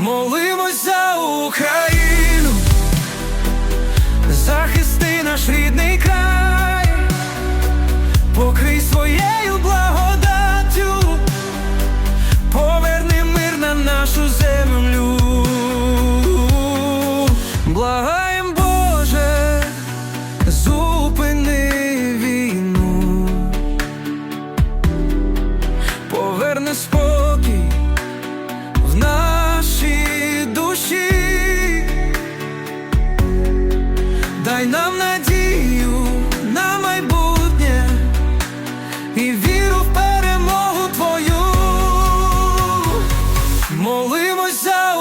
Молимось за Україну, захисти наш рідний край, покрий своєю благодаттю, поверни мир на нашу землю. Благаєм Боже, зупини війну, поверни спокій дай нам надію на майбутнє і віру в перемогу твою. молимося за